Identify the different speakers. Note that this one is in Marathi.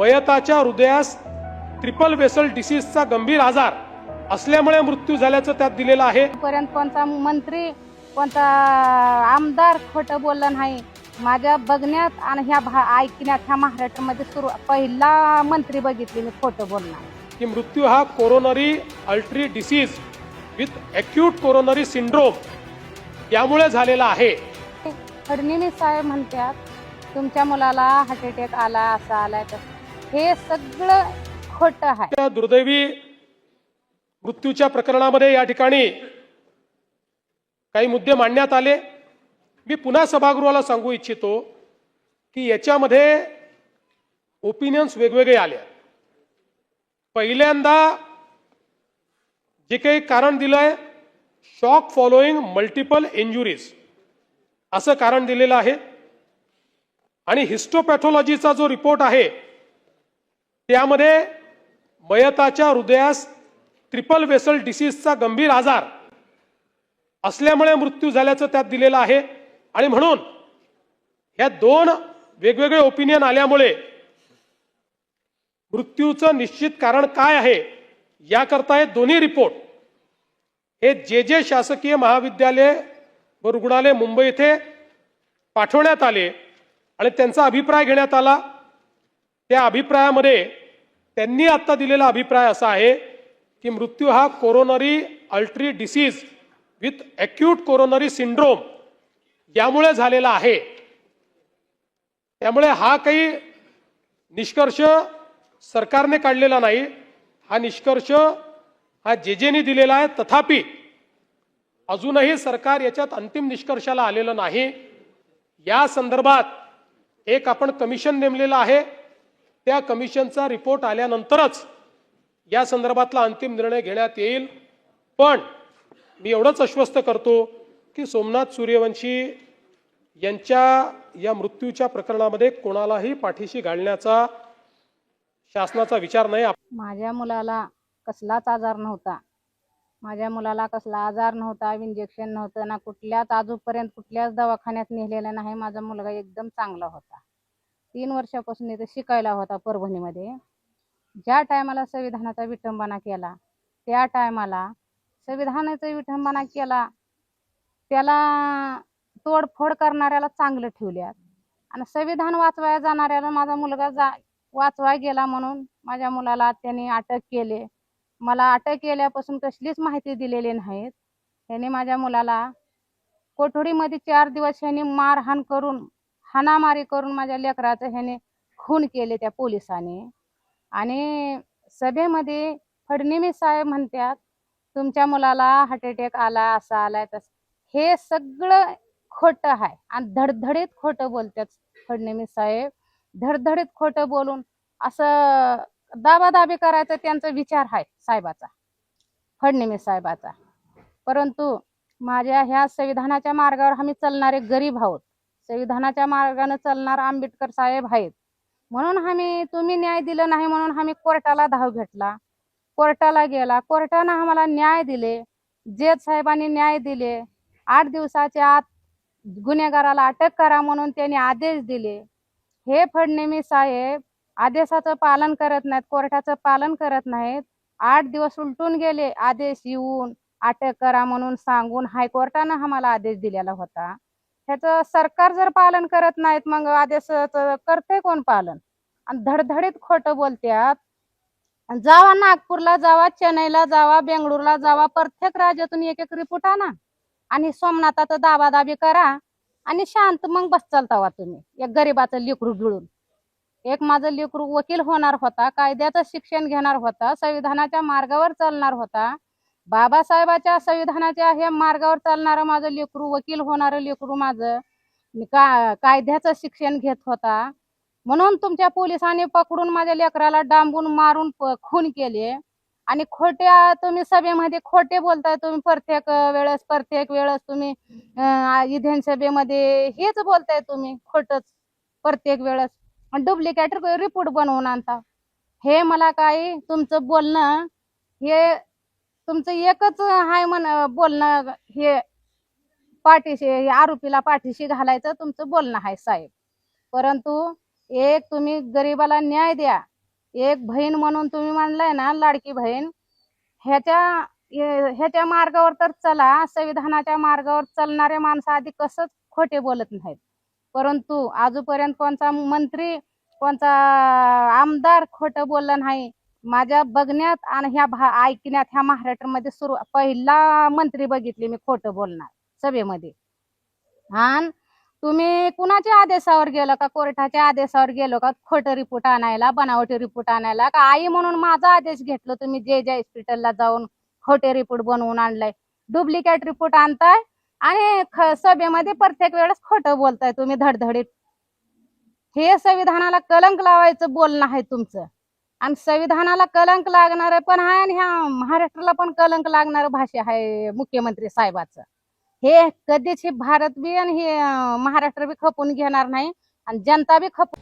Speaker 1: मयताच्या हृदयास ट्रिपल वेसल डिसीजचा गंभीर आजार असल्यामुळे मृत्यू झाल्याचं त्यात दिलेलं आहे.
Speaker 2: पर्यंत कोणता मंत्री कोणता आमदार खोटं बोललं नाही. माझ्या बघण्यात आणि ह्या भा ऐकण्यात ह्या महाराष्ट्रामध्ये सुरू पहिला मंत्री बघितली मी खोटं बोलणार
Speaker 1: की मृत्यू हा coronary artery disease with acute coronary syndrome यामुळे झालेला आहे.
Speaker 2: फडणवीस साहेब म्हणतात तुमच्या मुलाला हार्ट अटॅक आला असा आलाय तर हे सगळं खोट आहे.
Speaker 1: त्या दुर्दैवी मृत्यूच्या प्रकरणामध्ये या ठिकाणी काही मुद्दे मांडण्यात आले. मी पुन्हा सभागृहाला सांगू इच्छितो की याच्यामध्ये ओपिनियन्स वेगवेगळे आले. पहिल्यांदा जे काही कारण दिलंय शॉक फॉलोईंग मल्टिपल इंजुरीज असं कारण दिलेलं आहे. आणि हिस्टोपॅथॉलॉजीचा जो रिपोर्ट आहे त्यामध्ये मयताच्या हृदयास ट्रिपल वेसल डिसीजचा गंभीर आजार असल्यामुळे मृत्यू झाल्याचं त्यात दिलेलं आहे. आणि म्हणून ह्या दोन वेगवेगळे ओपिनियन आल्यामुळे मृत्यूचं निश्चित कारण काय आहे याकरता हे दोन्ही रिपोर्ट हे जे जे शासकीय महाविद्यालय व रुग्णालय मुंबई येथे पाठवण्यात आले आणि त्यांचा अभिप्राय घेण्यात आला. त्या अभिप्रायामध्ये त्यांनी आता दिलेला अभिप्राय असा आहे की मृत्यू हा coronary artery disease with acute coronary syndrome यामुळे झालेला आहे. त्यामुळे हा काही निष्कर्ष सरकारने काढलेला नाही. हा निष्कर्ष हा जे जेने दिलेला आहे. तथापि अजूनही सरकार याच्यात अंतिम निष्कर्षाला आलेलं नाही. या संदर्भात एक आपण कमिशन नेमलेलं आहे. त्या कमिशनचा रिपोर्ट आल्यानंतरच या संदर्भातला अंतिम निर्णय घेण्यात येईल. पण मी एवढंच आश्वस्त करतो की सोमनाथ सूर्यवंशी यांच्या या मृत्यूच्या प्रकरणामध्ये कोणालाही पाठीशी घालण्याचा शासनाचा विचार नाही.
Speaker 2: माझ्या मुलाला कसलाच आजार नव्हता. माझ्या मुलाला कसला आजार नव्हता इंजेक्शन नव्हतं ना कुठल्याच आजूपर्यंत कुठल्याच दवाखान्यात नेलेलं नाही. माझा मुलगा एकदम चांगला होता. तीन वर्षापासून इथे शिकायला होता परभणीमध्ये. ज्या टायमाला संविधानाचा विटंबना केला त्या टायमाला संविधानाचा विटंबना केला त्याला तोडफोड करणाऱ्याला चांगलं ठेवल्यात. आणि संविधान वाचवायला जाणाऱ्याला माझा मुलगा जा वाचवाय गेला म्हणून माझ्या मुलाला त्यांनी अटक केले. मला अटक केल्यापासून कसलीच माहिती दिलेली नाहीत. त्यांनी माझ्या मुलाला कोठडीमध्ये चार दिवस ह्यांनी मारहाण करून हाणामारी करून माझ्या लेकराचं ह्याने खून केले त्या पोलिसाने. आणि सभेमध्ये फडणवीस साहेब म्हणतात तुमच्या मुलाला हार्ट अटॅक आला असा आलाय तस हे सगळं खोटं आहे आणि धडधडीत खोटं बोलतात फडणवीस साहेब. धडधडीत खोटं बोलून असं दाबादाबी करायचा त्यांचा विचार आहे साहेबाचा फडणवीस साहेबाचा. परंतु माझ्या ह्या संविधानाच्या मार्गावर आम्ही चालणारे गरीब आहोत. संविधानाच्या मार्गाने चालणार आंबेडकर साहेब आहेत. म्हणून आम्ही तुम्ही न्याय दिलं नाही म्हणून आम्ही कोर्टाला धाव घेतला. कोर्टाला गेला. कोर्टानं आम्हाला न्याय दिले. जेत साहेबांनी न्याय दिले. आठ दिवसाच्या आत गुन्हेगाराला अटक करा म्हणून त्यांनी आदेश दिले. हे फडणवीस साहेब आदेशाचं पालन करत नाहीत कोर्टाचं पालन करत नाहीत. आठ दिवस उलटून गेले. आदेश येऊन अटक करा म्हणून सांगून हायकोर्टानं आम्हाला आदेश दिलेला होता. ह्याचं सरकार जर पालन करत नाहीत मग आदेशाचं करते कोण पालन? आणि धडधडीत खोटं बोलत्यात. जावा नागपूरला जावा चेन्नईला जावा बेंगळूरला जावा प्रत्येक राज्यातून एक एक रिपोर्ट आणा. आणि सोमनाथाचं दाबादाबी करा. आणि शांत मग बस चालतावा तुम्ही एक गरीबाचं लेकरू गिळून एक माझं लेकरू वकील होणार होता कायद्याचं शिक्षण घेणार होता संविधानाच्या मार्गावर चालणार होता. बाबासाहेबाच्या संविधानाच्या हे मार्गावर चालणारं माझं लेकरू वकील होणारं लेकरू माझं का कायद्याचं शिक्षण घेत होता. म्हणून तुमच्या पोलिसांनी पकडून माझ्या लेकराला डांबून मारून खून केले. आणि खोट्या तुम्ही सभेमध्ये खोटे बोलताय तुम्ही प्रत्येक वेळेस प्रत्येक वेळेस तुम्ही विधानसभेमध्ये हेच बोलताय तुम्ही खोटच प्रत्येक वेळेस. डुप्लिकेट रिपोर्ट बनवून आणता. हे मला काही तुमचं बोलणं हे तुमचं एकच हाय म्हण बोलणं हे पाठीशी हे आरोपीला पाठीशी घालायचं तुमचं बोलणं आहे साहेब. परंतु एक तुम्ही गरिबाला न्याय द्या. एक बहीण म्हणून तुम्ही म्हणलाय ना लाडकी बहीण ह्याच्या ह्याच्या मार्गावर तर चला संविधानाच्या मार्गावर चालणारे माणसं आधी कसंच खोटे बोलत नाहीत. परंतु आजूपर्यंत कोणता मंत्री कोणता आमदार खोटं बोलला नाही. माझ्या बघण्यात आणि ह्या भा ऐकण्यात ह्या महाराष्ट्रामध्ये सुरू पहिला मंत्री बघितले मी खोटं बोलणार सभेमध्ये. आणि तुम्ही कुणाच्या आदेशावर गेलो का? कोर्टाच्या आदेशावर गेलो का? खोटं रिपोर्ट आणायला बनावटी रिपोर्ट आणायला का? आई म्हणून माझा आदेश घेतलो तुम्ही जे जे हॉस्पिटलला जाऊन खोटे रिपोर्ट बनवून आणलाय. डुप्लिकेट रिपोर्ट आणताय आणि सभेमध्ये प्रत्येक वेळेस खोटं बोलताय तुम्ही धडधडीत. हे संविधानाला कलंक लावायचं बोलणं आहे तुमचं. आणि संविधानाला कलंक लागणार पण आहे आणि ह्या महाराष्ट्राला पण कलंक लागणार भाषा आहे मुख्यमंत्री साहेबाचं. हे कधीच हे भारत बी आणि हे महाराष्ट्र बी खपून घेणार नाही आणि जनता बी खपून